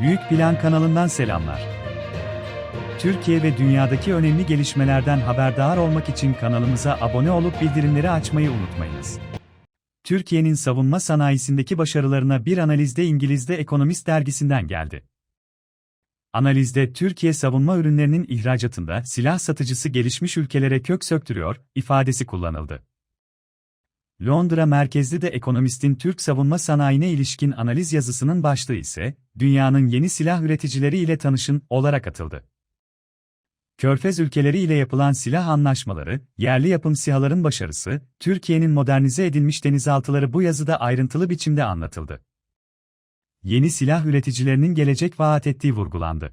Büyük Plan kanalından selamlar. Türkiye ve dünyadaki önemli gelişmelerden haberdar olmak için kanalımıza abone olup bildirimleri açmayı unutmayınız. Türkiye'nin savunma sanayisindeki başarılarına bir analizde İngiliz'de Economist dergisinden geldi. Analizde Türkiye savunma ürünlerinin ihracatında silah satıcısı gelişmiş ülkelere kök söktürüyor ifadesi kullanıldı. Londra merkezli de Ekonomist'in Türk savunma sanayine ilişkin analiz yazısının başlığı ise, dünyanın yeni silah üreticileri ile tanışın olarak atıldı. Körfez ülkeleri ile yapılan silah anlaşmaları, yerli yapım SİHA'ların başarısı, Türkiye'nin modernize edilmiş denizaltıları bu yazıda ayrıntılı biçimde anlatıldı. Yeni silah üreticilerinin gelecek vaat ettiği vurgulandı.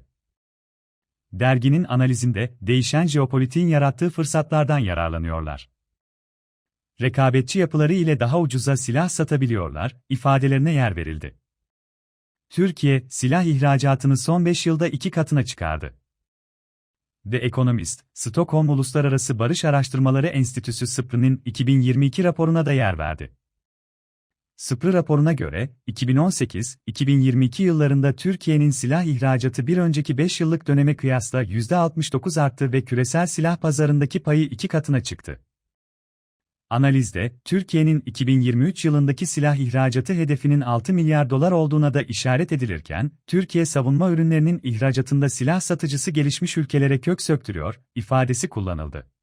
Derginin analizinde, değişen jeopolitiğin yarattığı fırsatlardan yararlanıyorlar rekabetçi yapıları ile daha ucuza silah satabiliyorlar, ifadelerine yer verildi. Türkiye, silah ihracatını son 5 yılda iki katına çıkardı. The Economist, Stockholm Uluslararası Barış Araştırmaları Enstitüsü SPR'nin 2022 raporuna da yer verdi. SPR raporuna göre, 2018-2022 yıllarında Türkiye'nin silah ihracatı bir önceki 5 yıllık döneme kıyasla %69 arttı ve küresel silah pazarındaki payı iki katına çıktı. Analizde, Türkiye'nin 2023 yılındaki silah ihracatı hedefinin 6 milyar dolar olduğuna da işaret edilirken, Türkiye savunma ürünlerinin ihracatında silah satıcısı gelişmiş ülkelere kök söktürüyor, ifadesi kullanıldı.